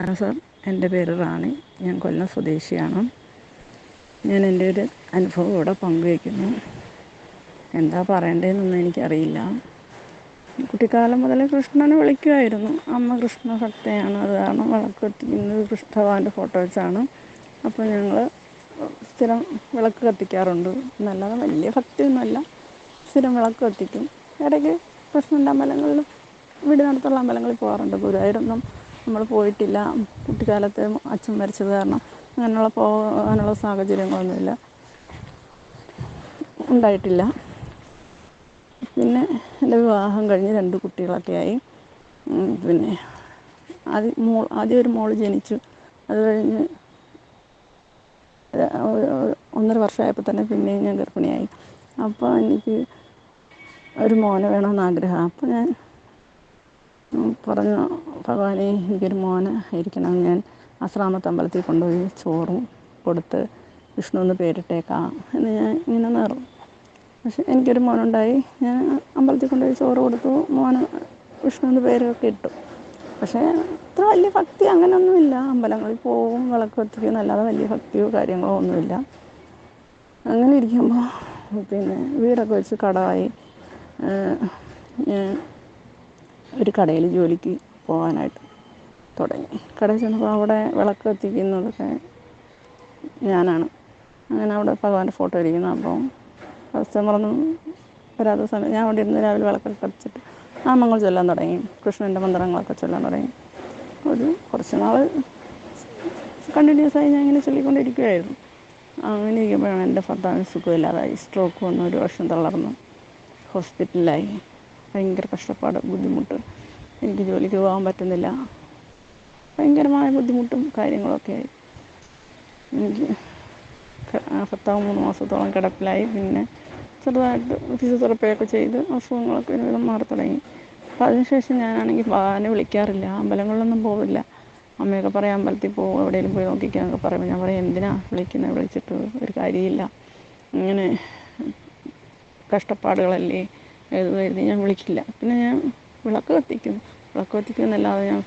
Hello sir. എന്റെ പേര് റാണി. ഞാൻ കൊല്ലം സ്വദേശിയാണ്. ഞാൻ എന്റെ ഒരു അനുഭവം ഇവിടെ പങ്കുവയ്ക്കുന്നു എന്താ പറയേണ്ടതെന്നൊന്നും എനിക്കറിയില്ല. കുട്ടിക്കാലം മുതലേ കൃഷ്ണനെ വിളിക്കുമായിരുന്നു. അമ്മ കൃഷ്ണ ഭക്തയാണ് അത് കാരണം വിളക്ക് കത്തിക്കുന്നത് കൃഷ്ണ ഫോട്ടോ വെച്ചാണ്. അപ്പോൾ ഞങ്ങൾ സ്ഥിരം വിളക്ക് കത്തിക്കാറുണ്ട്. എന്നല്ലാതെ വലിയ ഭക്തിയൊന്നുമല്ല. സ്ഥിരം വിളക്ക് കത്തിക്കും. ഇടയ്ക്ക് കൃഷ്ണന്റെ അമ്പലങ്ങളിലും വീടിനടുത്തുള്ള അമ്പലങ്ങളിൽ പോകാറുണ്ട്. ഗുരുവായൂരൊന്നും നമ്മൾ പോയിട്ടില്ല. കുട്ടിക്കാലത്ത് അച്ഛൻ മരിച്ചത് കാരണം അങ്ങനെയുള്ള പോകാനുള്ള സാഹചര്യങ്ങളൊന്നുമില്ല. ഉണ്ടായിട്ടില്ല. പിന്നെ എന്റെ വിവാഹം കഴിഞ്ഞ് രണ്ട് കുട്ടികളൊക്കെ ആയി. പിന്നെ ആദ്യം മോൾ ആദ്യം ഒരു മോൾ ജനിച്ചു. അത് കഴിഞ്ഞ് ഒന്നര വർഷമായപ്പോൾ തന്നെ പിന്നെയും ഞാൻ ഗർഭിണിയായി. അപ്പോൾ എനിക്ക് ഒരു മോനെ വേണമെന്ന് ആഗ്രഹം. അപ്പോൾ ഞാൻ പറഞ്ഞു ഭഗവാനെ എനിക്കൊരു മോന ഇരിക്കണം ഞാൻ ആശ്രാമത്ത് അമ്പലത്തിൽ കൊണ്ടുപോയി ചോറും കൊടുത്ത് വിഷ്ണു എന്ന് പേരിട്ടേക്കാം എന്ന് ഞാൻ ഇങ്ങനെ നേറും പക്ഷെ എനിക്കൊരു മോനുണ്ടായി. ഞാൻ അമ്പലത്തിൽ കൊണ്ടുപോയി ചോറ് കൊടുത്തു. മോന് വിഷ്ണു എന്ന് പേരൊക്കെ ഇട്ടു. പക്ഷേ അത്ര വലിയ ഭക്തി അങ്ങനെയൊന്നുമില്ല അമ്പലങ്ങളിൽ പോവും വിളക്ക് കത്തിക്കും. അല്ലാതെ വലിയ ഭക്തിയോ കാര്യങ്ങളോ ഒന്നുമില്ല. അങ്ങനെ ഇരിക്കുമ്പോൾ പിന്നെ വീടൊക്കെ വെച്ച് കടമായി. ഞാൻ ഒരു കടയിൽ ജോലിക്ക് പോകാനായിട്ട് തുടങ്ങി. കടയിൽ ചെന്നപ്പോൾ അവിടെ വിളക്ക് കത്തിക്കുന്നതൊക്കെ ഞാനാണ്. അങ്ങനെ അവിടെ ഭഗവാന്റെ ഫോട്ടോ ഇരിക്കുന്നു. അപ്പോൾ കസ്റ്റമറൊന്നും വരാത്ത സമയം ഞാൻ അവിടെ ഇരുന്ന് രാവിലെ വിളക്കൊക്കെ കത്തിച്ചിട്ട് നാമങ്ങൾ ചൊല്ലാൻ തുടങ്ങി. കൃഷ്ണന്റെ മന്ത്രങ്ങളൊക്കെ ചൊല്ലാൻ തുടങ്ങി. ഒരു കുറച്ച് നാൾ കണ്ടിന്യൂസ് ആയി ഞാൻ ഇങ്ങനെ ചൊല്ലിക്കൊണ്ടിരിക്കുകയായിരുന്നു അങ്ങനെ ഇരിക്കുമ്പോഴാണ് എന്റെ ഭർത്താവിന് സുഖമില്ലാതായി. സ്ട്രോക്ക് വന്ന് ഒരു വർഷം തളർന്നു. ഹോസ്പിറ്റലിലായി ഭയങ്കര കഷ്ടപ്പാട് ബുദ്ധിമുട്ട്. എനിക്ക് ജോലിക്ക് പോകാൻ പറ്റുന്നില്ല. ഭയങ്കരമായ ബുദ്ധിമുട്ടും കാര്യങ്ങളൊക്കെ ആയി. എനിക്ക് ഭർത്താവ് മൂന്ന് മാസത്തോളം കിടപ്പിലായി. പിന്നെ ചെറുതായിട്ട് ഫിസിയോതെറപ്പിയൊക്കെ ചെയ്ത് അസുഖങ്ങളൊക്കെ ഒരുവിധം മാറി തുടങ്ങി. അപ്പോൾ അതിനുശേഷം ഞാനാണെങ്കിൽ ഭഗവാനെ വിളിക്കാറില്ല. അമ്പലങ്ങളിലൊന്നും പോവില്ല. അമ്മയൊക്കെ പറയും അമ്പലത്തിൽ പോകും എവിടെയെങ്കിലും പോയി നോക്കിക്കാന്നൊക്കെ പറയുമ്പോൾ ഞാൻ പറയും എന്തിനാ വിളിക്കുന്നത് വിളിച്ചിട്ട് ഒരു കാര്യമില്ല. ഇങ്ങനെ കഷ്ടപ്പാടുകളല്ലേ? എഴുതുമായിരുന്നു ഞാൻ വിളിക്കില്ല. പിന്നെ ഞാൻ വിളക്ക് കത്തിക്കും. വിളക്ക് കത്തിക്കും എന്നല്ലാതെ ഞാൻ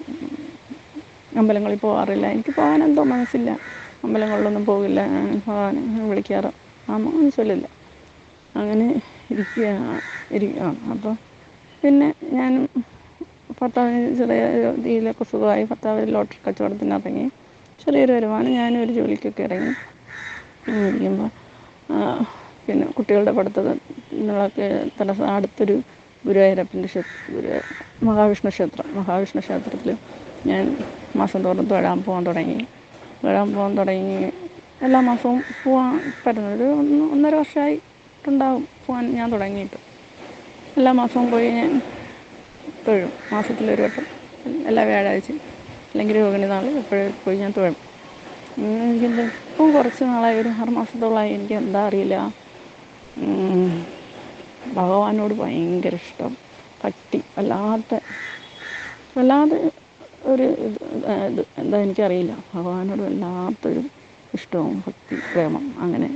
അമ്പലങ്ങളിൽ പോകാറില്ല എനിക്ക് പോകാൻ എന്തോ മനസ്സില്ല. അമ്പലങ്ങളിലൊന്നും പോകില്ല. പോകാൻ വിളിക്കാറ്. അമ്മ ചൊല്ലില്ല. അങ്ങനെ ഇരിക്കുകയാണ്. ഇരിക്കുകയാണ്. അപ്പോൾ പിന്നെ ഞാൻ ഭർത്താവിന് ചെറിയ രീതിയിലൊക്കെ സുഖമായി. ഭർത്താവ് ലോട്ടറി കച്ചവടത്തിന് ഇറങ്ങി. ചെറിയൊരു വരുമാനം. ഞാനും ഒരു ജോലിക്കൊക്കെ ഇറങ്ങി. ഇരിക്കുമ്പോൾ പിന്നെ കുട്ടികളുടെ പഠിത്തത്തിനൊക്കെ തടസ്സം. അടുത്തൊരു ഗുരുവായൂരപ്പന്റെ ക്ഷേത്ര മഹാവിഷ്ണു ക്ഷേത്രം മഹാവിഷ്ണു ക്ഷേത്രത്തിൽ ഞാൻ മാസം തോറും തൊഴാൻ പോകാൻ തുടങ്ങി. തൊഴാൻ പോകാൻ തുടങ്ങി. എല്ലാ മാസവും പോകാൻ പറ്റുന്നത് ഒരു ഒന്ന് ഒന്നര വർഷമായിട്ടുണ്ടാവും പോകാൻ ഞാൻ തുടങ്ങിയിട്ട്. എല്ലാ മാസവും പോയി ഞാൻ തൊഴും. മാസത്തിലൊരു വട്ടം എല്ലാ വ്യാഴാഴ്ചയും അല്ലെങ്കിൽ രോഹിണി നാൾ എപ്പോഴും പോയി ഞാൻ തൊഴും. എനിക്കെന്താ ഇപ്പം കുറച്ച് നാളായി ഒരു ആറ് മാസത്തോളമായി എനിക്ക് എന്താ അറിയില്ല. ഭഗവാനോട് ഭയങ്കര ഇഷ്ടം. ഭക്തി വല്ലാത്ത വല്ലാതെ ഒരു ഇത് എന്താ എനിക്കറിയില്ല. ഭഗവാനോട് വല്ലാത്തൊരു ഇഷ്ടവും ഭക്തി പ്രേമം അങ്ങനെ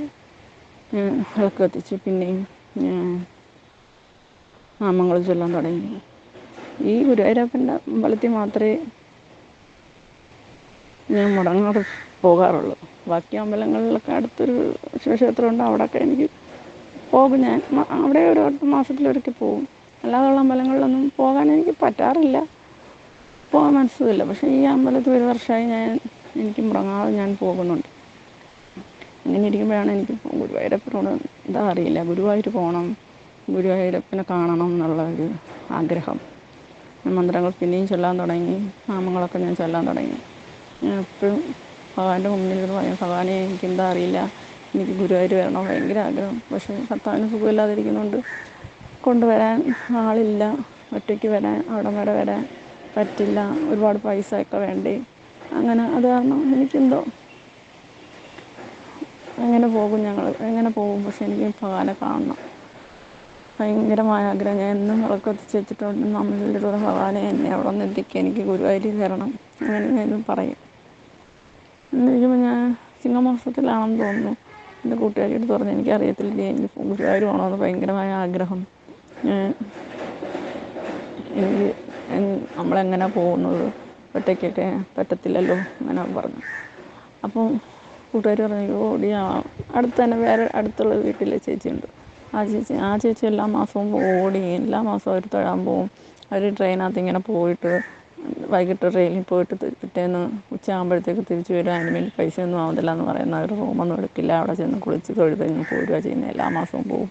വിളക്ക് കത്തിച്ച് പിന്നെയും നാമങ്ങൾ ചൊല്ലാൻ തുടങ്ങി. ഈ ഗുരുവായൂരപ്പന്റെ അമ്പലത്തിൽ മാത്രമേ ഞാൻ മുടങ്ങാതെ പോകാറുള്ളൂ. ബാക്കി അമ്പലങ്ങളിലൊക്കെ അടുത്തൊരു ശിവക്ഷേത്രമുണ്ട് അവിടെയൊക്കെ എനിക്ക് പോകും. ഞാൻ അവിടെ ഒരു മാസത്തിലൊരിക്കൽ പോകും. അല്ലാതെയുള്ള അമ്പലങ്ങളിലൊന്നും പോകാൻ എനിക്ക് പറ്റാറില്ല. പോകാൻ മനസ്സില്ല പക്ഷേ ഈ അമ്പലത്തിൽ ഒരു വർഷമായി ഞാൻ എനിക്ക് മുടങ്ങാതെ ഞാൻ പോകുന്നുണ്ട്. അങ്ങനെ ഇരിക്കുമ്പോഴാണ് എനിക്ക് ഗുരുവായൂരപ്പനോട് എന്താ അറിയില്ല. ഗുരുവായൂർ പോകണം ഗുരുവായൂരപ്പനെ കാണണം എന്നുള്ള ഒരു ആഗ്രഹം. മന്ത്രങ്ങൾ പിന്നെയും ചൊല്ലാൻ തുടങ്ങി. നാമങ്ങളൊക്കെ ഞാൻ ചൊല്ലാൻ തുടങ്ങി. ഞാൻ എപ്പോഴും ഭഗവാന്റെ മുന്നിൽ പറയും ഭഗവാനെ എനിക്ക് എന്താ അറിയില്ല? എനിക്ക് ഗുരുവായൂർ വരണം ഭയങ്കര ആഗ്രഹം. പക്ഷേ ഭർത്താവിന് സുഖമില്ലാതിരിക്കുന്നതുകൊണ്ട് കൊണ്ടുവരാൻ ആളില്ല. ഒറ്റയ്ക്ക് വരാൻ അവിടം വരെ വരാൻ പറ്റില്ല. ഒരുപാട് പൈസ ഒക്കെ വേണ്ടേ. അങ്ങനെ അത് കാരണം എനിക്കെന്തോ എങ്ങനെ പോകും ഞങ്ങൾ എങ്ങനെ പോകും? പക്ഷെ എനിക്ക് ഭഗവാനെ കാണണം. ഭയങ്കരമായ ആഗ്രഹം. ഞാൻ എന്നും വിളക്ക് നമ്മളിലൂടെ ഭഗവാനെ എന്നെ അവിടെ നിന്ന് എത്തിക്കുക എനിക്ക് ഗുരുവായൂർ വരണം. അങ്ങനെ ഞാനും പറയും. എന്നിരിക്കുമ്പോൾ ഞാൻ ചിങ്ങമാസത്തിലാണെന്ന് തോന്നുന്നു. എന്റെ കൂട്ടുകാരിയോട് പറഞ്ഞു എനിക്കറിയത്തില്ല എനിക്ക് ഗുരുവായൂർ പോകണമെന്ന് ഭയങ്കരമായ ആഗ്രഹം. എനിക്ക് നമ്മളെങ്ങനെ പോകുന്നത്? ഒറ്റയ്ക്കൊക്കെ പറ്റത്തില്ലല്ലോ അങ്ങനെ പറഞ്ഞു. അപ്പം കൂട്ടുകാർ പറഞ്ഞു ഓടി അടുത്ത് തന്നെ വേറെ അടുത്തുള്ള വീട്ടിലെ ചേച്ചിയുണ്ട്. ആ ചേച്ചി ആ ചേച്ചി എല്ലാ മാസവും ഓടി എല്ലാ മാസവും അവർ തൊഴാൻ പോവും. അവർ ട്രെയിനകത്ത് ഇങ്ങനെ പോയിട്ട് വൈകിട്ട് ട്രെയിനിൽ പോയിട്ട് പിറ്റേന്ന് ഉച്ചയാകുമ്പോഴത്തേക്ക് തിരിച്ച് വരും. അതിന് വേണ്ടി പൈസയൊന്നും ആവത്തില്ല എന്ന് പറയുന്ന അവർ റൂമൊന്നും എടുക്കില്ല. അവിടെ ചെന്ന് കുളിച്ച് തൊഴുത് കഴിഞ്ഞ് പോരുക ചെയ്യുന്നത്. എല്ലാ മാസവും പോവും.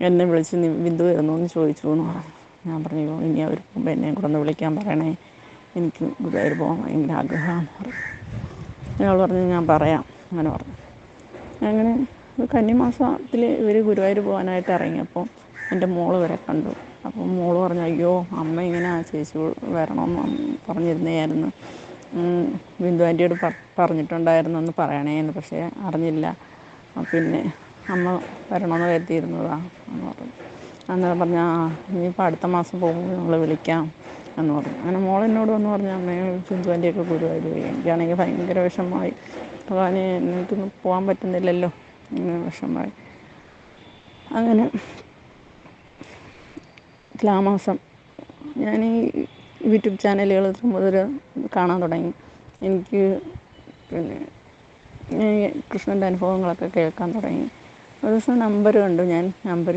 എന്നെ വിളിച്ച് നീ ബിന്ദു വരുന്നു എന്ന് ചോദിച്ചു എന്ന് പറഞ്ഞു. ഞാൻ പറഞ്ഞു ഇനി അവർ പോകുമ്പോൾ എന്നെയും കൂടെ ഒന്ന് വിളിക്കാൻ പറയണേ. എനിക്ക് ഗുരുവായൂർ പോകാൻ ഭയങ്കര ആഗ്രഹമാണെന്ന് പറഞ്ഞു. അയാൾ പറഞ്ഞു ഞാൻ പറയാം. അങ്ങനെ പറഞ്ഞു. അങ്ങനെ കന്നിമാസത്തിൽ ഇവർ ഗുരുവായൂർ പോകാനായിട്ട് ഇറങ്ങിയപ്പോൾ എന്റെ മോൾ വരെ കണ്ടു. അപ്പം മോൾ പറഞ്ഞു അയ്യോ അമ്മ ഇങ്ങനെ ആ ചേച്ചി വരണമെന്ന് പറഞ്ഞിരുന്നതായിരുന്നു. ബിന്ദു ആന്റിയോട് പറഞ്ഞിട്ടുണ്ടായിരുന്നു എന്ന് പറയണേന്ന് പക്ഷേ അറിഞ്ഞില്ല. പിന്നെ അമ്മ വരണമെന്ന് കരുതിയിരുന്നതാണ് എന്ന് പറഞ്ഞു. അന്നേരം പറഞ്ഞ ആ ഇനിയിപ്പോൾ അടുത്ത മാസം പോകുമ്പോൾ ഞങ്ങൾ വിളിക്കാം എന്ന് പറഞ്ഞു. അങ്ങനെ മോൾ എന്നോട് വന്ന് പറഞ്ഞു അമ്മയെ ബിന്ദു ആന്റിയൊക്കെ ഗുരുവായൂർ പോയി. എനിക്കാണെങ്കിൽ ഭയങ്കര വിഷമമായി. ഭഗവാനെ എനിക്കൊന്നും പോകാൻ പറ്റുന്നില്ലല്ലോ. ഇങ്ങനെ വിഷമമായി. അങ്ങനെ തുലാമാസം ഞാൻ ഈ യൂട്യൂബ് ചാനലുകൾ മുതൽ കാണാൻ തുടങ്ങി. എനിക്ക് പിന്നെ കൃഷ്ണന്റെ അനുഭവങ്ങളൊക്കെ കേൾക്കാൻ തുടങ്ങി. ഒരു ദിവസം നമ്പർ കണ്ടു ഞാൻ. നമ്പർ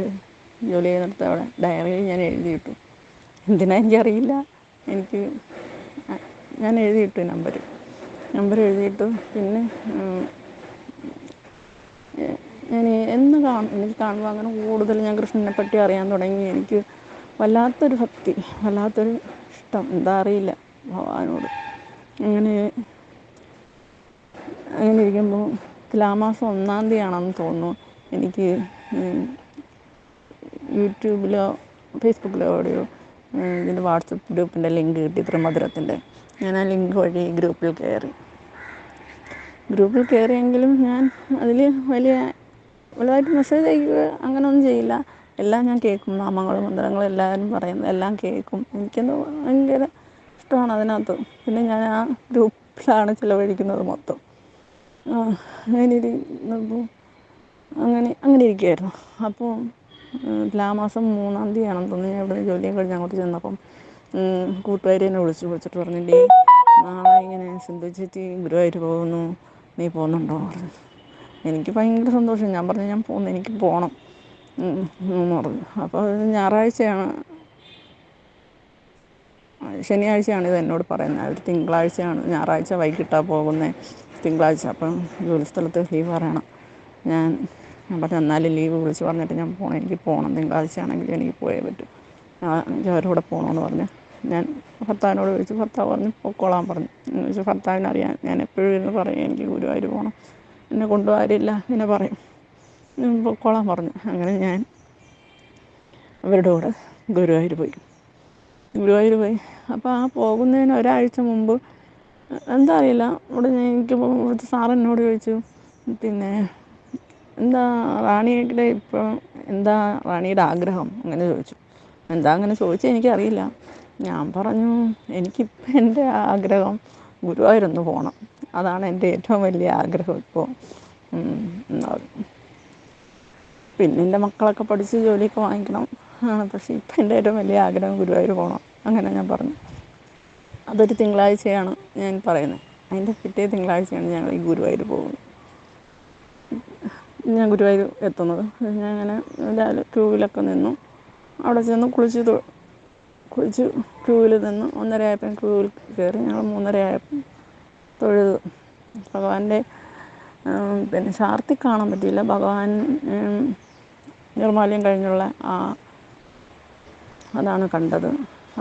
ജോലി ചെയ്യുന്നിടത്ത് അവിടെ ഡയറിയിൽ ഞാൻ എഴുതിയിട്ടു. എന്തിനാ എനിക്കറിയില്ല. എനിക്ക് ഞാൻ എഴുതിയിട്ടു നമ്പർ നമ്പർ എഴുതിയിട്ടു. പിന്നെ ഞാൻ എന്ന് കാണും. എനിക്ക് കാണുമ്പോൾ അങ്ങനെ കൂടുതൽ ഞാൻ കൃഷ്ണനെ പറ്റി അറിയാൻ തുടങ്ങി. എനിക്ക് വല്ലാത്തൊരു ഭക്തി വല്ലാത്തൊരു ഇഷ്ടം. എന്താ അറിയില്ല ഭഗവാനോട്. അങ്ങനെ അങ്ങനെ ഇരിക്കുമ്പോൾ തുലാമാസം ഒന്നാം തീയതിയാണെന്ന് തോന്നുന്നു. എനിക്ക് യൂട്യൂബിലോ ഫേസ്ബുക്കിലോ എവിടെയോ ഇതിന്റെ വാട്സപ്പ് ഗ്രൂപ്പിന്റെ ലിങ്ക് കിട്ടി ത്രിമധുരത്തിന്റെ ഞാൻ ആ ലിങ്ക് വഴി ഗ്രൂപ്പിൽ കയറി. ഗ്രൂപ്പിൽ കയറിയെങ്കിലും ഞാൻ അതിൽ വലിയ വലുതായിട്ട് മെസ്സേജ് അയക്കുക അങ്ങനെയൊന്നും ചെയ്യില്ല. എല്ലാം ഞാൻ കേൾക്കും. നാമങ്ങളും മന്ത്രങ്ങളും എല്ലാവരും പറയുന്നത് എല്ലാം കേൾക്കും. എനിക്കെന്ന് ഭയങ്കര ഇഷ്ടമാണ് അതിനകത്ത്. പിന്നെ ഞാൻ ആ ഗ്രൂപ്പിലാണ് ചിലവഴിക്കുന്നത് മൊത്തം. അങ്ങനെ ഇരുന്നപ്പോൾ അങ്ങനെ അങ്ങനെ ഇരിക്കുമായിരുന്നു അപ്പോൾ എല്ലാ മാസം മൂന്നാം തീയതിയാണെന്ന് തോന്നുന്നു ഞാൻ ഇവിടെ ജോലിയും കഴിഞ്ഞ് അങ്ങോട്ട് ചെന്നപ്പം കൂട്ടുകാരി എന്നെ വിളിച്ചു വിളിച്ചിട്ട് പറഞ്ഞില്ലേ നാളെ ഇങ്ങനെ സിന്ധു ചേച്ചി ഗുരുവായൂർ പോകുന്നു. നീ പോകുന്നുണ്ടോ? പറഞ്ഞു. എനിക്ക് ഭയങ്കര സന്തോഷം. ഞാൻ പറഞ്ഞു ഞാൻ പോകുന്നു. എനിക്ക് പോകണം എന്ന് പറഞ്ഞു. അപ്പോൾ ഞായറാഴ്ചയാണ്. ശനിയാഴ്ചയാണ് ഇത് എന്നോട് പറയുന്നത്. അവർ തിങ്കളാഴ്ചയാണ്. ഞായറാഴ്ച വൈകിട്ടാണ് പോകുന്നത് തിങ്കളാഴ്ച. അപ്പം ജോലി സ്ഥലത്ത് ലീവ് പറയണം. ഞാൻ പറഞ്ഞു എന്നാലും ലീവ് വിളിച്ച് പറഞ്ഞിട്ട് ഞാൻ പോകണം എനിക്ക് പോകണം തിങ്കളാഴ്ച ആണെങ്കിൽ എനിക്ക് പോയേ പറ്റും. എനിക്ക് അവരോടെ പോകണമെന്ന് പറഞ്ഞു. ഞാൻ ഭർത്താവിനോട് ചോദിച്ചു ഭർത്താവ് പറഞ്ഞു പൊക്കോളാൻ പറഞ്ഞു. എന്ന് വെച്ചാൽ ഭർത്താവിനറിയാം. ഞാൻ എപ്പോഴും ഇരുന്ന് പറയും എനിക്ക് ഗുരുവായൂർ പോകണം എന്നെ കൊണ്ടുപോകാരില്ല എന്നെ പറയും. പൊക്കോളാൻ പറഞ്ഞു. അങ്ങനെ ഞാൻ അവരുടെ കൂടെ ഗുരുവായൂർ പോയി. ഗുരുവായൂർ പോയി. അപ്പോൾ ആ പോകുന്നതിന് ഒരാഴ്ച മുമ്പ് എന്താ അറിയില്ല. ഇവിടെ ഞാൻ എനിക്ക് ഇവിടുത്തെ സാർ എന്നോട് ചോദിച്ചു. പിന്നെ എന്താ റാണിയുടെ ഇപ്പോൾ എന്താ റാണിയുടെ ആഗ്രഹം അങ്ങനെ ചോദിച്ചു. എന്താ അങ്ങനെ ചോദിച്ചാൽ എനിക്കറിയില്ല. ഞാൻ പറഞ്ഞു എനിക്കിപ്പോൾ എന്റെ ആഗ്രഹം ഗുരുവായൂരൊന്ന് പോകണം അതാണ് എന്റെ ഏറ്റവും വലിയ ആഗ്രഹം ഇപ്പോൾ പറഞ്ഞു. പിന്നെ എന്റെ മക്കളൊക്കെ പഠിച്ച് ജോലിയൊക്കെ വാങ്ങിക്കണം. പക്ഷേ ഇപ്പം എന്റെ ഏറ്റവും വലിയ ആഗ്രഹം ഗുരുവായൂർ പോകണം അങ്ങനെ ഞാൻ പറഞ്ഞു. അതൊരു തിങ്കളാഴ്ചയാണ് ഞാൻ പറയുന്നത്. അതിന്റെ പിറ്റേ തിങ്കളാഴ്ചയാണ് ഞങ്ങൾ ഈ ഗുരുവായൂർ പോകുന്നത്. ഞാൻ ഗുരുവായൂർ എത്തുന്നത്. ഞാൻ അങ്ങനെ രാവിലെ ക്യൂവിലൊക്കെ നിന്നു. അവിടെ ചെന്ന് കുളിച്ച് കുളിച്ച് ക്യൂവിൽ നിന്ന് ഒന്നര ആയപ്പോൾ ക്യൂവിൽ കയറി. ഞങ്ങൾ മൂന്നര ആയപ്പം തൊഴുതു. ഭഗവാന്റെ പിന്നെ ശാർത്തി കാണാൻ പറ്റിയില്ല. ഭഗവാൻ നിർമ്മാല്യം കഴിഞ്ഞുള്ള ആ അതാണ് കണ്ടത്.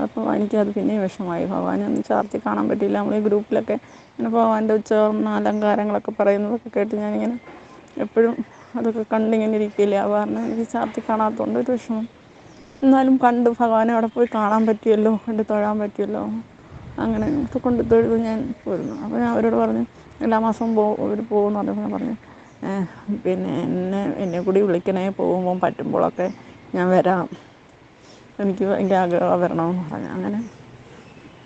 അപ്പോൾ എനിക്കത് പിന്നെയും വിഷമമായി. ഭഗവാനെ ഒന്ന് ചാർത്തി കാണാൻ പറ്റിയില്ല. നമ്മൾ ഈ ഗ്രൂപ്പിലൊക്കെ ഇങ്ങനെ ഭഗവാന്റെ ഉച്ചാരണ അലങ്കാരങ്ങളൊക്കെ പറയുന്നതൊക്കെ കേട്ട് ഞാനിങ്ങനെ എപ്പോഴും അതൊക്കെ കണ്ടിങ്ങനെ ഇരിക്കില്ല? അത് കാരണം എനിക്ക് ചാർത്തി കാണാത്തതുകൊണ്ട് ഒരു വിഷമം. എന്നാലും കണ്ട് ഭഗവാനെ അവിടെ പോയി കാണാൻ പറ്റിയല്ലോ? കണ്ട് തൊഴാൻ പറ്റിയല്ലോ? അങ്ങനെ കൊണ്ട് തൊഴുത് ഞാൻ പോരുന്നു. അപ്പോൾ ഞാൻ അവരോട് പറഞ്ഞു എല്ലാ മാസവും പോകും അവർ പോകുമെന്ന് പറഞ്ഞപ്പോൾ ഞാൻ പറഞ്ഞു പിന്നെ എന്നെ എന്നെ കൂടി വിളിക്കണേ പോകുമ്പോൾ പറ്റുമ്പോഴൊക്കെ ഞാൻ വരാം. എനിക്ക് ഭയങ്കര ആഗ്രഹമാണ് വരണമെന്ന് പറഞ്ഞു അങ്ങനെ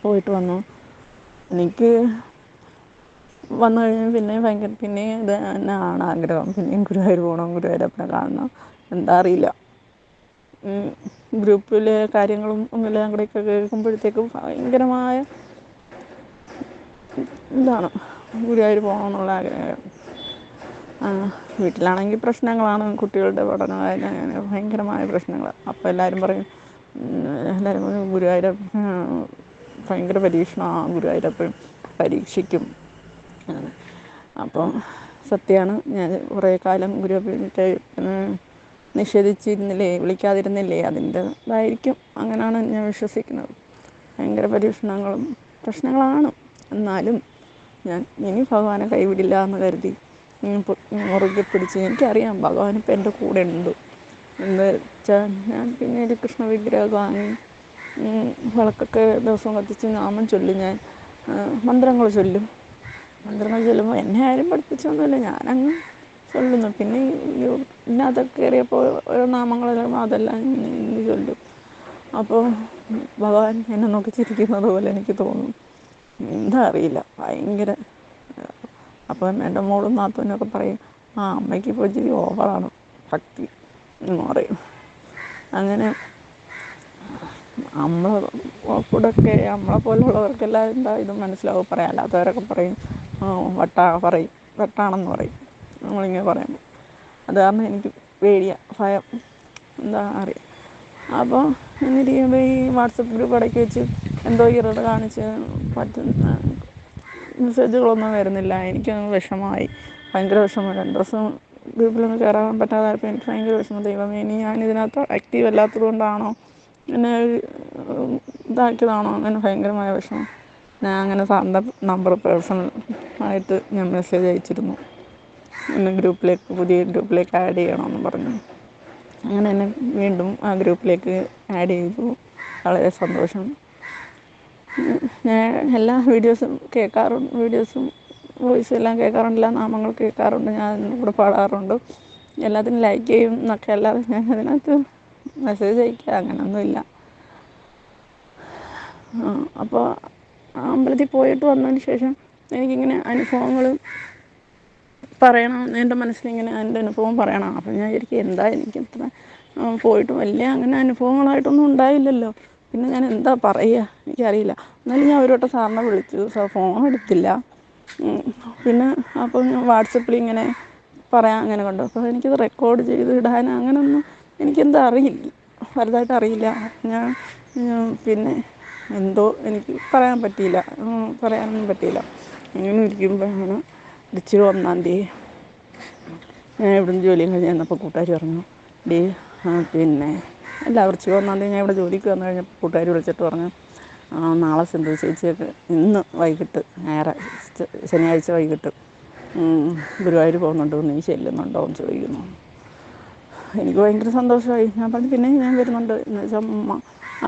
പോയിട്ട് വന്നു. എനിക്ക് വന്നു കഴിഞ്ഞ് പിന്നെ ഭയങ്കര പിന്നെ ഇത് തന്നെ ആണ് ആഗ്രഹം. പിന്നെയും ഗുരുവായൂർ പോകണം ഗുരുവായൂരപ്പനെ കാണണം. എന്താ അറിയില്ല. ഗ്രൂപ്പിലെ കാര്യങ്ങളും എല്ലാം കൂടെയൊക്കെ കേൾക്കുമ്പോഴത്തേക്കും ഭയങ്കരമായ ഇതാണ്. ഗുരുവായൂർ പോകണം എന്നുള്ള ആഹ് വീട്ടിലാണെങ്കിൽ പ്രശ്നങ്ങളാണ് കുട്ടികളുടെ പഠനം. ഭയങ്കരമായ പ്രശ്നങ്ങളാണ് അപ്പോൾ എല്ലാവരും പറയും എല്ലാവരും പറയും ഗുരുവായൂരപ്പന് ഭയങ്കര പരീക്ഷണമാണ് ഗുരുവായൂരപ്പൻ പരീക്ഷിക്കും. അപ്പോൾ അപ്പം സത്യമാണ് ഞാൻ കുറേ കാലം ഗുരുവായൂരപ്പനെ നിഷേധിച്ചിരുന്നില്ലേ വിളിക്കാതിരുന്നില്ലേ അതിന്റെ ഇതായിരിക്കും അങ്ങനെയാണ് ഞാൻ വിശ്വസിക്കുന്നത്. ഭയങ്കര പരീക്ഷണങ്ങളും പ്രശ്നങ്ങളാണ്. എന്നാലും ഞാൻ ഇനി ഭഗവാനെ കൈവിടില്ല എന്ന് കരുതി. മുറുകെ പിടിച്ച് എനിക്കറിയാം ഭഗവാൻ ഇപ്പം എന്റെ കൂടെ ഉണ്ട്. എന്ന് വെച്ചാൽ ഞാൻ പിന്നെ കൃഷ്ണ വിഗ്രഹം വാങ്ങി വിളക്കൊക്കെ ദിവസവും കത്തിച്ച് നാമം ചൊല്ലും ഞാൻ. മന്ത്രങ്ങൾ ചൊല്ലും. മന്ത്രങ്ങൾ ചൊല്ലുമ്പോൾ എന്നെ ആരും പഠിപ്പിച്ചൊന്നുമില്ല. ഞാനങ്ങ് ചൊല്ലുന്നു. പിന്നെ ഇതിനകത്തൊക്കെ കയറിയപ്പോൾ ഓരോ നാമങ്ങളെല്ലാം അതെല്ലാം ഇന്ന് ചൊല്ലും. അപ്പോൾ ഭഗവാൻ എന്നെ നോക്കി ചിരിക്കുന്നത് പോലെ എനിക്ക് തോന്നും. എന്താ അറിയില്ല. ഭയങ്കര അപ്പം എന്റെ മോളും നാത്തൂനൊക്കെ പറയും ആ അമ്മയ്ക്ക് ഇപ്പോൾ ഇച്ചിരി ഓവറാണ് ഭക്തി എന്ന് പറയും. അങ്ങനെ നമ്മൾ കൂടെയൊക്കെ നമ്മളെ പോലുള്ളവർക്കെല്ലാം എന്താ ഇത് മനസ്സിലാവും പറയാം. അല്ലാത്തവരൊക്കെ പറയും വട്ടാ പറയും വട്ടാണെന്ന് പറയും. നമ്മളിങ്ങനെ പറയുമ്പോൾ അത് കാരണം എനിക്ക് പേടിയ ഭയം. എന്താ അറിയാം. അപ്പോൾ എന്നിരിക്കുമ്പോൾ ഈ വാട്സപ്പ് ഗ്രൂപ്പ് ഇടയ്ക്ക് വെച്ച് എന്തോ ഇറർ കാണിച്ച് പറ്റുന്ന മെസ്സേജുകളൊന്നും വരുന്നില്ല. എനിക്കങ്ങ് വിഷമമായി. ഭയങ്കര വിഷമം. രണ്ട് ദിവസം ഗ്രൂപ്പിലൊന്നും കയറാൻ പറ്റാതായപ്പോൾ എനിക്ക് ഭയങ്കര വിഷമം. ദൈവമേ ഇനി ഞാൻ ഇതിനകത്ത് ആക്റ്റീവ് അല്ലാത്തത് കൊണ്ടാണോ? എന്നെ ഇതാക്കിയതാണോ? അങ്ങനെ ഭയങ്കരമായ വിഷമം. ഞാൻ അങ്ങനെ സാറിന്റെ നമ്പർ പേഴ്സണൽ ആയിട്ട് ഞാൻ മെസ്സേജ് അയച്ചിരുന്നു. എന്നെ ഗ്രൂപ്പിലേക്ക് പുതിയ ഗ്രൂപ്പിലേക്ക് ആഡ് ചെയ്യണമെന്ന് പറഞ്ഞു. അങ്ങനെ എന്നെ വീണ്ടും ആ ഗ്രൂപ്പിലേക്ക് ആഡ് ചെയ്തു. വളരെ സന്തോഷം. ഞാൻ എല്ലാ വീഡിയോസും കേൾക്കാറുണ്ട് വീഡിയോസും വോയിസും എല്ലാം കേൾക്കാറുണ്ട് എല്ലാ നാമങ്ങൾ കേൾക്കാറുണ്ട് ഞാൻ കൂടെ പാടാറുണ്ട്. എല്ലാത്തിനും ലൈക്ക് ചെയ്യും എന്നൊക്കെ അല്ലാതെ ഞാൻ അതിനകത്ത് മെസ്സേജ് അയക്കുക അങ്ങനെയൊന്നുമില്ല അപ്പോൾ അമ്പലത്തിൽ പോയിട്ട് വന്നതിന് ശേഷം എനിക്കിങ്ങനെ അനുഭവങ്ങൾ പറയണം എന്റെ മനസ്സിലിങ്ങനെ എന്റെ അനുഭവം പറയണം. അപ്പം ഞാൻ വിചാരിക്കും എന്താ എനിക്ക് ഇത്ര പോയിട്ട് വലിയ അങ്ങനെ അനുഭവങ്ങളായിട്ടൊന്നും ഉണ്ടായില്ലല്ലോ. പിന്നെ ഞാൻ എന്താ പറയുക എനിക്കറിയില്ല. എന്നാലും ഞാൻ ഒരു വട്ടം സാറിനെ വിളിച്ചു. സാർ ഫോൺ എടുത്തില്ല. പിന്നെ അപ്പം വാട്സപ്പിൽ ഇങ്ങനെ പറയാൻ അങ്ങനെ കണ്ടു. അപ്പോൾ എനിക്കത് റെക്കോർഡ് ചെയ്ത് ഇടാൻ അങ്ങനെയൊന്നും എനിക്കെന്താ അറിയില്ല. വലുതായിട്ട് അറിയില്ല. ഞാൻ പിന്നെ എന്തോ എനിക്ക് പറയാൻ പറ്റിയില്ല. പറയാനൊന്നും പറ്റിയില്ല. അങ്ങനെ ഇരിക്കുമ്പോഴാണ് വൃശ്ചിക ഒന്നാം തീയതി. ഞാൻ ഇവിടുന്ന് ജോലിയും കഴിഞ്ഞ് ചെന്നപ്പോൾ കൂട്ടുകാർ പറഞ്ഞു ഡി പിന്നെ അല്ല വൃശ്ചിക ഒന്നാം ഞാൻ ഇവിടെ ജോലിക്ക് വന്നു കഴിഞ്ഞപ്പോൾ കൂട്ടുകാർ വിളിച്ചിട്ട് പറഞ്ഞു നാളെ സിന്ധു ചേച്ചിയൊക്കെ ഇന്ന് വൈകിട്ട് ഞായറാഴ്ച ശനിയാഴ്ച വൈകിട്ട് ഗുരുവായൂർ പോകുന്നുണ്ട് നീ ചെല്ലുന്നുണ്ടോ? എന്ന് ചോദിക്കുന്നു. എനിക്ക് ഭയങ്കര സന്തോഷമായി. ഞാൻ പറഞ്ഞു പിന്നെ ഞാൻ വരുന്നുണ്ട്. എന്ന് വെച്ചാൽ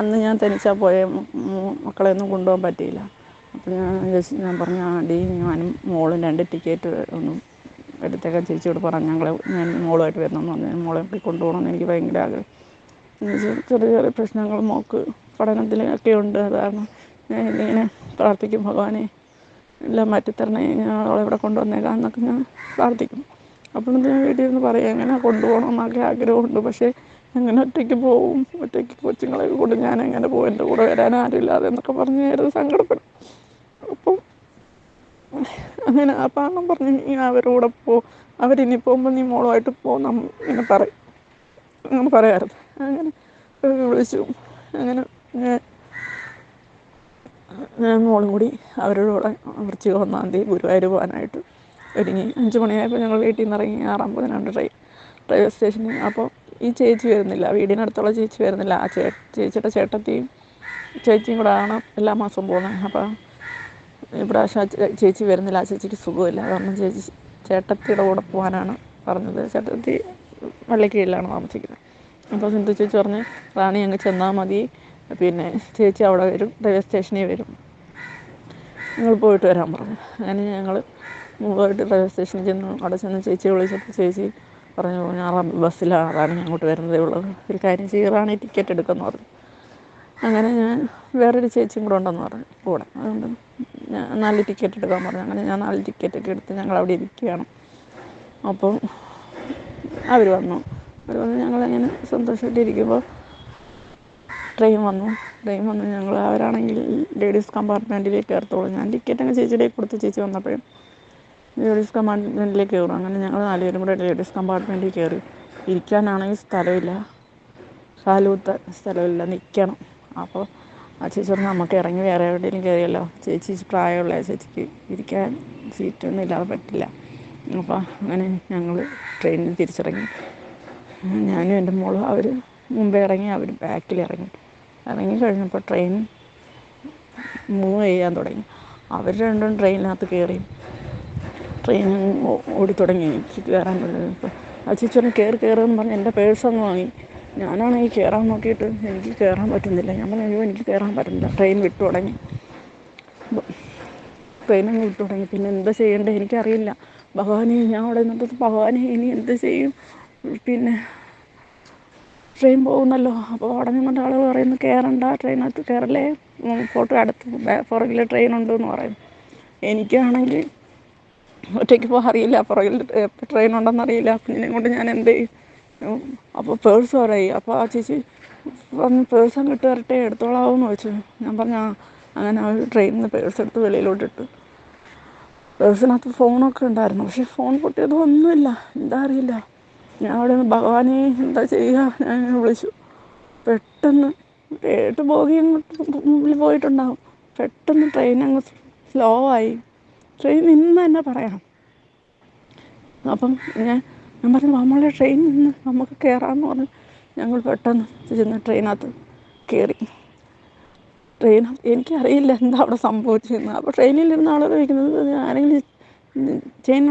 അന്ന് ഞാൻ തനിച്ചാൽ പോയ മക്കളെ ഒന്നും കൊണ്ടുപോകാൻ പറ്റിയില്ല. അപ്പം ഞാൻ ചേച്ചി ഞാൻ പറഞ്ഞു ആ ഡി ഞാനും മോളും രണ്ട് ടിക്കറ്റ് ഒന്നും എടുത്തേക്കാൻ ചേച്ചിയോട് പറഞ്ഞു ഞങ്ങളെ ഞാൻ മോളുമായിട്ട് വരണമെന്ന് പറഞ്ഞു. മോളെ കൊണ്ടുപോകണമെന്ന് എനിക്ക് ഭയങ്കര ആഗ്രഹം. ചെറിയ ചെറിയ പ്രശ്നങ്ങൾ മോൾക്ക് പഠനത്തിലൊക്കെ ഉണ്ട്. അത് കാരണം ഞാൻ ഇങ്ങനെ പ്രാർത്ഥിക്കും ഭഗവാനെ എല്ലാം മാറ്റിത്തരണേ ഞാൻ അവളെ ഇവിടെ കൊണ്ടുവന്നേക്കാം എന്നൊക്കെ ഞാൻ പ്രാർത്ഥിക്കും. അപ്പോൾ ഞാൻ വീട്ടിൽ ഇരുന്ന് പറയും എങ്ങനെ കൊണ്ടുപോകണം എന്നൊക്കെ ആഗ്രഹമുണ്ട്. പക്ഷേ എങ്ങനെ ഒറ്റയ്ക്ക് പോവും. ഒറ്റയ്ക്ക് കൊച്ചുങ്ങളെയൊക്കെ കൊണ്ട് ഞാൻ എങ്ങനെ പോകും എന്റെ കൂടെ വരാൻ ആരുമില്ലാതെ എന്നൊക്കെ പറഞ്ഞ് ഞാനത് സങ്കടപ്പെടും. അപ്പം അങ്ങനെ അപ്പം അണ്ണൻ പറഞ്ഞ് നീ അവരുടെ പോ അവരിനി പോകുമ്പോൾ നീ മോളുമായിട്ട് പോകുന്ന ഇങ്ങനെ പറയും. അങ്ങനെ പറയാറുണ്ട്. അങ്ങനെ വിളിച്ചു. അങ്ങനെ ഞാൻ മോളും കൂടി അവരോട് കൂടെ വൃശ്ചിക ഒന്നാം തീയതി ഗുരുവായൂർ പോകാനായിട്ട് ഒരുങ്ങി. അഞ്ച് മണിയായപ്പോൾ ഞങ്ങൾ വീട്ടിൽ നിന്ന് ഇറങ്ങി ആറാമ്പതിനാണ് ട്രെയിൻ റെയിൽവേ സ്റ്റേഷനിൽ അപ്പോൾ ഈ ചേച്ചി വരുന്നില്ല. വീടിനടുത്തുള്ള ചേച്ചി വരുന്നില്ല. ആ ചേ ചേച്ചിയുടെ ചേട്ടത്തിയും ചേച്ചിയും കൂടെ ആണ് എല്ലാ മാസവും പോകുന്നത്. അപ്പോൾ ഇവിടെ ചേച്ചി വരുന്നില്ല. ആ ചേച്ചിക്ക് സുഖമില്ല. കാരണം ചേച്ചി ചേട്ടത്തിയുടെ കൂടെ പോകാനാണ് പറഞ്ഞത്. ചേട്ടത്തി വള്ളിക്കീഴിലാണ് താമസിക്കുന്നത്. അപ്പോൾ സിന്ധു ചേച്ചി പറഞ്ഞ് റാണി അങ്ങ് ചെന്നാൽ മതി. പിന്നെ ചേച്ചി അവിടെ വരും റെയിൽവേ സ്റ്റേഷനിൽ വരും. നിങ്ങൾ പോയിട്ട് വരാൻ പറഞ്ഞു. അങ്ങനെ ഞങ്ങൾ പോയിട്ട് റെയിൽവേ സ്റ്റേഷനിൽ ചെന്നു. അവിടെ ചെന്ന് ചേച്ചിയെ വിളിച്ചപ്പോൾ ചേച്ചി പറഞ്ഞു ഞാൻ ബസ്സിലാണ് റാണി അങ്ങോട്ട് വരുന്നതേ ഉള്ളത് ഒരു കാര്യം ചെയ്യുക റാണി ടിക്കറ്റ് എടുക്കുമെന്ന് പറഞ്ഞു. അങ്ങനെ ഞാൻ വേറൊരു ചേച്ചിയും കൂടെ ഉണ്ടെന്ന് പറഞ്ഞു. കൂടെ. അതുകൊണ്ട് ഞാൻ നാല് ടിക്കറ്റ് എടുക്കാൻ പറഞ്ഞു. അങ്ങനെ ഞാൻ നാല് ടിക്കറ്റൊക്കെ എടുത്ത് ഞങ്ങൾ അവിടെ ഇരിക്കുകയാണ്. അപ്പം അവർ വന്നു. വന്ന് ഞങ്ങളങ്ങനെ സന്തോഷമായിട്ടിരിക്കുമ്പോൾ ട്രെയിൻ വന്നു. ട്രെയിൻ വന്നു. ഞങ്ങൾ അവരാണെങ്കിൽ ലേഡീസ് കമ്പാർട്ട്മെന്റിലേക്ക് കയറത്തുള്ളൂ. ഞാൻ ടിക്കറ്റ് അങ്ങ് ചേച്ചിയുടെ കൊടുത്തു ചേച്ചി വന്നപ്പോഴും ലേഡീസ് കമ്പാർട്ട്മെന്റിലേക്ക് കയറും. അങ്ങനെ ഞങ്ങൾ നാലുപേരും കൂടെ ലേഡീസ് കമ്പാർട്ട്മെന്റിൽ കയറി. ഇരിക്കാനാണെങ്കിൽ സ്ഥലമില്ല. കാലൂത്ത സ്ഥലമില്ല. നിൽക്കണം അപ്പോൾ ആ ചേച്ചി പറഞ്ഞു നമുക്ക് ഇറങ്ങി വേറെ എവിടെയെങ്കിലും കയറിയല്ലോ. ചേച്ചി പ്രായമുള്ള ചേച്ചിക്ക് ഇരിക്കാൻ സീറ്റൊന്നും ഇല്ലാതെ പറ്റില്ല. അപ്പോൾ അങ്ങനെ ഞങ്ങൾ ട്രെയിനിൽ തിരിച്ചിറങ്ങി. ഞാനും എന്റെ മോളും അവർ മുമ്പേ ഇറങ്ങി അവർ ബാക്കിൽ ഇറങ്ങി. ഇറങ്ങി കഴിഞ്ഞപ്പോൾ ട്രെയിൻ മൂവ് ചെയ്യാൻ തുടങ്ങി. അവർ രണ്ടും ട്രെയിനിനകത്ത് കയറി ട്രെയിൻ ഓടിത്തുടങ്ങി എനിക്ക് കയറാൻ പറ്റുന്നത് ചേച്ചി പറഞ്ഞു കയറി കയറുമെന്ന് പറഞ്ഞ് എന്റെ പേഴ്സ് അങ്ങ് വാങ്ങി. ഞാനാണെങ്കിൽ കയറാൻ നോക്കിയിട്ട് എനിക്ക് കയറാൻ പറ്റുന്നില്ല. ഞാൻ പറഞ്ഞു എനിക്ക് കയറാൻ പറ്റുന്നില്ല ട്രെയിൻ വിട്ടു തുടങ്ങി. ട്രെയിൻ അങ്ങ് വിട്ടു തുടങ്ങി. പിന്നെ എന്താ ചെയ്യേണ്ടത് എനിക്കറിയില്ല. ഭഗവാനെ ഞാൻ അവിടെ നിന്നിട്ട് ഭഗവാനെ ഇനി എന്ത് ചെയ്യും? പിന്നെ ട്രെയിൻ പോകുന്നല്ലോ. അപ്പോൾ അവിടെ നിന്നിട്ട് ആളുകൾ പറയുന്നു കയറണ്ട ട്രെയിനകത്ത് കയറല്ലേ ഫോട്ടോ അടുത്ത് പുറകിൽ ട്രെയിൻ ഉണ്ടെന്ന് പറയും. എനിക്കാണെങ്കിൽ ഒറ്റയ്ക്ക് പോകാൻ അറിയില്ല. പുറകിൽ ട്രെയിൻ ഉണ്ടെന്ന് അറിയില്ല. കുഞ്ഞിനെ കൊണ്ട് ഞാൻ എന്ത് ചെയ്യും? അപ്പോൾ പേഴ്സ് പറയും. അപ്പോൾ ആ ചേച്ചി പറഞ്ഞു പേഴ്സ് അങ്ങ് ഇട്ട് എടുത്തോളാവും എന്ന് ചോദിച്ചു. ഞാൻ പറഞ്ഞു ആ അങ്ങനെ അവർ ട്രെയിനിൽ നിന്ന് പേഴ്സ് എടുത്ത് വെളിയിലോട്ട് ഇട്ടു. പേഴ്സിനകത്ത് ഫോണൊക്കെ ഉണ്ടായിരുന്നു. പക്ഷേ ഫോൺ പൊട്ടിയത് ഒന്നുമില്ല. എന്താ അറിയില്ല. ഞാൻ അവിടെ നിന്ന് ഭഗവാനെ എന്താ ചെയ്യുക? ഞാൻ വിളിച്ചു. പെട്ടെന്ന് കേട്ട് ബോഗി അങ്ങോട്ട് മുമ്പിൽ പോയിട്ടുണ്ടാകും പെട്ടെന്ന് ട്രെയിൻ അങ്ങ് സ്ലോ ആയി. ട്രെയിൻ നിന്ന് തന്നെ പറയാം അപ്പം ഞാൻ ഞാൻ പറഞ്ഞു നമ്മളെ ട്രെയിൻ നിന്ന് നമുക്ക് കയറാമെന്ന് പറഞ്ഞ് ഞങ്ങൾ പെട്ടെന്ന് ചെന്ന് ട്രെയിനകത്ത് കയറി ട്രെയിൻ എനിക്കറിയില്ല എന്താ അവിടെ സംഭവിച്ചതെന്ന്. അപ്പോൾ ട്രെയിനിലിരുന്ന ആളുകൾ ചോദിക്കുന്നത് ആരെങ്കിലും ചെയിൻ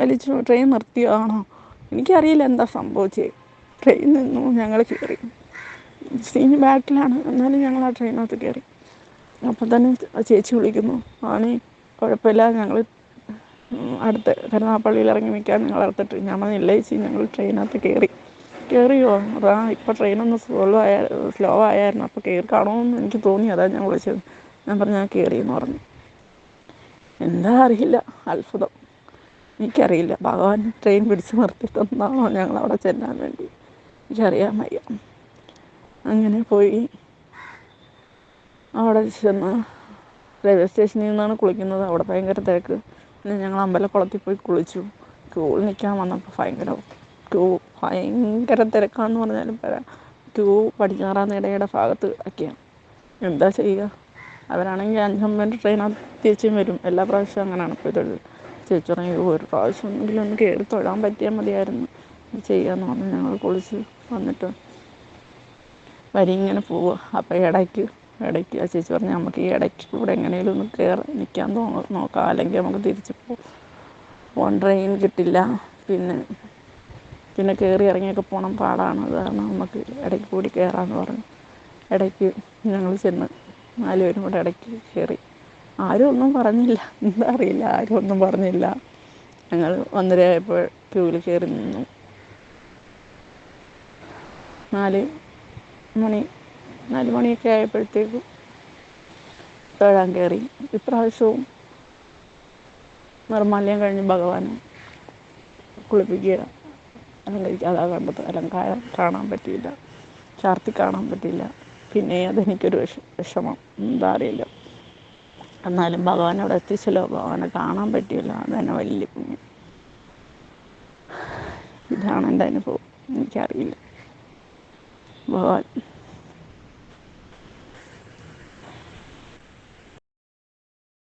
വലിച്ചു ട്രെയിൻ നിർത്തിയതാണോ എനിക്കറിയില്ല എന്താ സംഭവിച്ചേ. ട്രെയിൻ നിന്നു ഞങ്ങൾ കയറി സീൻ ബാക്കിലാണ് എന്നാലും ഞങ്ങൾ ആ ട്രെയിനകത്ത് കയറി അപ്പം തന്നെ ചേച്ചി വിളിക്കുന്നു. ആണി കുഴപ്പമില്ല. ഞങ്ങൾ അടുത്ത് കരുനാപ്പള്ളിയിൽ ഇറങ്ങി നിൽക്കാൻ ഞങ്ങൾ അടുത്തിട്ട് ഞാൻ പറഞ്ഞില്ല ചേച്ചി ഞങ്ങൾ ട്രെയിനകത്ത് കയറി കയറിയോ അതാ ഇപ്പോൾ ട്രെയിനൊന്ന് സ്ലോ ആയ സ്ലോ ആയായിരുന്നു. അപ്പോൾ കയറി കാണുമെന്ന് എനിക്ക് തോന്നി. അതാ ഞാൻ വിളിച്ചത്. ഞാൻ പറഞ്ഞു ഞാൻ കയറി എന്ന് പറഞ്ഞു. എന്താ അറിയില്ല. അത്ഭുതം. എനിക്കറിയില്ല. ഭഗവാൻ ട്രെയിൻ പിടിച്ച് നിർത്തി തന്നാണോ ഞങ്ങൾ അവിടെ ചെല്ലാൻ വേണ്ടി? എനിക്കറിയാൻ വയ്യ. അങ്ങനെ പോയി. അവിടെ ചെന്ന് റെയിൽവേ സ്റ്റേഷനിൽ നിന്നാണ് കുളിക്കുന്നത്. അവിടെ ഭയങ്കര തിരക്ക്. പിന്നെ ഞങ്ങൾ അമ്പലക്കുളത്തിൽ പോയി കുളിച്ചു. ക്യൂവിൽ നിൽക്കാൻ വന്നപ്പോൾ ഭയങ്കര ക്യൂ ഭയങ്കര തിരക്കാന്ന് പറഞ്ഞാലും പറയാം ക്യൂ പടിഞ്ഞാറ നടയുടെ ഭാഗത്ത് ഒക്കെയാണ്. എന്താ ചെയ്യുക? അവരാണെങ്കിൽ അഞ്ചമ്പതിന്റെ ട്രെയിനകത്ത് തിരിച്ചും വരും. എല്ലാ പ്രാവശ്യവും അങ്ങനെയാണ് ഇപ്പോൾ ചേച്ചി പറഞ്ഞു ഒരു പ്രാവശ്യമെങ്കിലും ഒന്ന് കയറി തൊഴാൻ പറ്റിയാൽ മതിയായിരുന്നു. ചെയ്യാമെന്ന് പറഞ്ഞു. ഞങ്ങൾ കുളിച്ച് വന്നിട്ട് വരി ഇങ്ങനെ പോവുക അപ്പോൾ ഇടയ്ക്ക് ഇടയ്ക്ക് ആ ചേച്ചി പറഞ്ഞു നമുക്ക് ഈ ഇടയ്ക്ക് ഇവിടെ എങ്ങനെയും ഒന്ന് കയറി നിൽക്കാൻ തോന്നും നോക്കാം. അല്ലെങ്കിൽ നമുക്ക് തിരിച്ച് പോകാൻ ട്രെയിൻ കിട്ടില്ല. പിന്നെ പിന്നെ കയറി ഇറങ്ങിയൊക്കെ പോകണം പാടാണ്. അത് കാരണം നമുക്ക് ഇടയ്ക്ക് കൂടി കയറാമെന്ന് പറഞ്ഞു. ഇടയ്ക്ക് ഞങ്ങൾ ചെന്ന് നാല് പേരും കൂടെ ഇടയ്ക്ക് കയറി ആരും ഒന്നും പറഞ്ഞില്ല. എന്താ അറിയില്ല. ആരും ഒന്നും പറഞ്ഞില്ല. ഞങ്ങൾ ഒന്നരയായപ്പോൾ ക്യൂവിൽ കയറി നിന്നു. നാല് മണി നാല് മണിയൊക്കെ ആയപ്പോഴത്തേക്കും തൊഴാൻ കയറി ഇപ്രാവശ്യവും നിർമ്മാല്യം കഴിഞ്ഞ് ഭഗവാനെ കുളിപ്പിക്കുക അലങ്കരിക്കുക. അതാ കണ്ടത് അലങ്കാരം കാണാൻ പറ്റിയില്ല. ചാർത്തി കാണാൻ പറ്റിയില്ല. പിന്നെ അതെനിക്കൊരു വിഷ വിഷമം. എന്താ അറിയില്ല. എന്നാലും ഭഗവാൻ അവിടെ എത്തിച്ചല്ലോ ഭഗവാനെ കാണാൻ പറ്റിയല്ലോ. അത് തന്നെ വലിയ പുണ്യം. ഇതാണ് എന്റെ അനുഭവം. എനിക്കറിയില്ല. ഭഗവാൻ